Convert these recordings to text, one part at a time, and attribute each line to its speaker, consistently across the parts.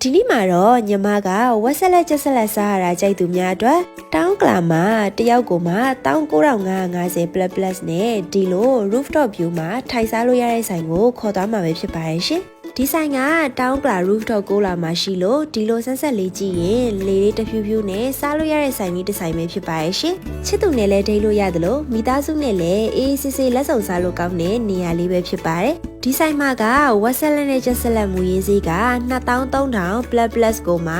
Speaker 1: ဒီနေ့မှာတော့ညီမကဝက်ဆက်လက်ချက်ဆက်လက်စားရတာကြိုက်သူများအတွက်တောင်းကလာမှာတယောက်ကိုမှ19550 plus plus နဲ့ဒီလို rooftop view မှာထိုင်စားလို့ရတဲ့ဆိုင်ကိုခေါ်သွားမှာပဲဖြစ်ပါတယ်ရှင် ဒီဆိုင်ကတောင်းကလာ rooftop ကိုလာမှာရှိလို့ဒီလိုဆက်ဆက်လေးကြည့်ရင်လေလေးတစ်ဖြူဖြူနဲ့စားလို့ရတဲ့ဆိုင်ကြီးတစ်ဆိုင်ပဲဖြစ်ပါတယ်ရှင်ချစ်သူနဲ့လည်းဒိတ်လို့ရတယ်လို့မိသားစုနဲ့လည်းအေးအေးဆေးဆေးလက်ဆောင်စားလို့ကောင်းတဲ့နေရာလေးပဲဖြစ်ပါတယ်ဒီဆိုင်မှာကဝက်ဆက်လက်နဲ့ချက်ဆက်လက်မူရင်းစည်းက2300 plus plus ကိုမှ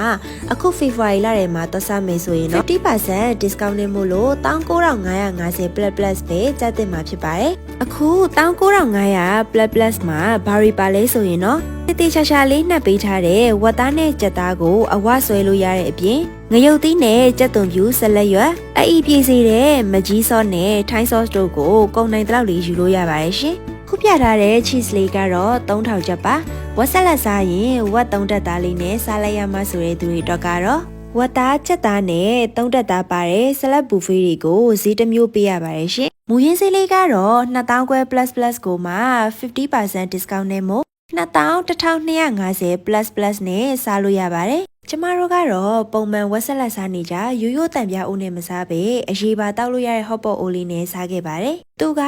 Speaker 1: အခု February လထဲမှာသွားစားမယ်ဆိုရင်တော့50% discount နဲ့မို့လို့19550 plus plus ပဲကျသင့်မှာဖြစ်ပါတယ်အခု19500 plus plus မှာဘာရီပါလဲဆိုရင်တော့တတိချာချာလေးနှပ်ပေးထားတဲ့ဝက်သားနဲ့ကြက်သားကိုအဝဆွဲလို့ရတဲ့အပြင်ငရုတ်သီးနဲ့ကြက်သွန်ဖြူဆက်လက်ရွက်အအီပြေးစေတဲ့မကြီးဆော့နဲ့ထိုင်းဆော့တို့ကိုကုန်နိုင်တဲ့လောက်လေးယူလို့ရပါတယ်ရှင်ခုပြထားတဲ့ cheese လေးကတော့3000ကျပ်ပါဝက်ဆက်လက်စားရင်ဝက်3တက်သားလေးနဲ့စားလိုက်ရမှဆိုတဲ့သူတွေတော့ကတော့ဝက်သားချက်သားနဲ့3တက်သားပါတဲ့ဆလတ်ဘူဖေးတွေကိုဈေးတစ်မျိုးပေးရပါတယ်ရှင်မူရင်းဈေးလေးကတော့2000ခွဲ plus plus ကိုမှ50% discount နဲ့မို့ 2150 plus plus နဲ့စားလို့ရပါတယ်။ကျမတို့ကတော့ပုံမှန်ဝက်ဆက်လက်စားနေကြရိုးရိုးတံပြားအိုးနဲ့မစားပဲအရေးပါတောက်လို့ရတဲ့ hot pot အိုးလေးနဲ့စားခဲ့ပါတယ်။သူက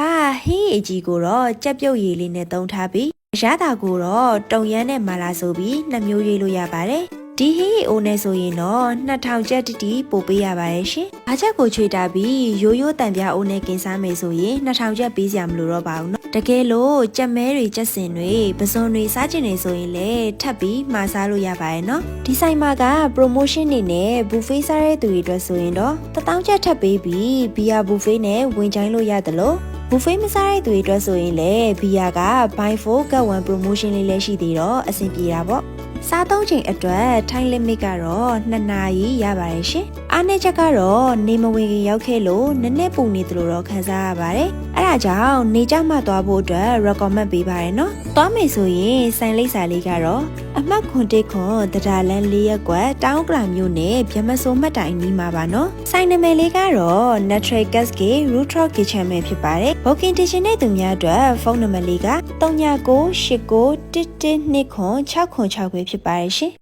Speaker 1: ဟင်းအကြီးကိုတော့ကြက်ပြုတ်ရည်လေးနဲ့သုံးထားပြီးအရသာကိုတော့တုံရမ်းနဲ့မာလာဆိုပြီးနှစ်မျိုးရွေးလို့ရပါတယ်။ ဒီဟင်းအိုးနဲ့ဆိုရင်တော့2000ကျပ်တိတိပို့ပေးရပါတယ်ရှင်။အားချက်ကိုချွေတာပြီးရိုးရိုးတံပြားအိုးနဲ့กินစားမယ်ဆိုရင်2000ကျပ်ပေးစရာမလိုတော့ပါဘူးနော်။တကယ်လို့ကြက်မဲတွေကြက်စင်တွေပစုံတွေစားကျင်နေဆိုရင်လည်းထပ်ပြီးမှာစားလို့ရပါတယ်နော်။ဒီဆိုင်မှာက promotion နေနဲ့ buffet စားတဲ့သူတွေအတွက်ဆိုရင်တော့1000ကျပ်ထပ်ပေးပြီး beer buffet နဲ့ဝင်ချိုင်းလို့ရတယ်လို့ဘူဖေးမစားတဲ့သူတွေအတွက်ဆိုရင်လည်းဘီယာက buy 4 get 1 promotion လေးလည်းရှိသေးတော့အဆင်ပြေတာပေါ့ စားသုံးချိန်အတွက် time limit ကတော့2နာရီရပါတယ်ရှင်အားနည်းချက်ကတော့နေမဝင်ခင်ရောက်ခဲ့လို့နည်းနည်းပူနေသလိုတော့ခံစားရပါတယ်အဲဒါကြောင့်နေကြမှသွားဖို့အတွက် recommend ပေးပါတယ်နော်သွားမယ်ဆိုရင်ဆိုင်လိပ်စာလေးကတော့ အမှတ်ခွန်တိခွန်တဒါလန်၄ရက်ကွက်တောင်းကလာမျိုးနဲ့ဗျမစိုးမှတ်တိုင်နီးမှာပါနော်ဆိုင်နာမည်လေးကတော့ Natural Cascade Rooftop Kitchen ပဲဖြစ်ပါတယ် Booking တင်ရှင်တဲ့သူများအတွက်ဖုန်းနံပါတ်လေးက39989112ခွန်6ခွန်6ပဲဖြစ်ပါတယ်ရှင်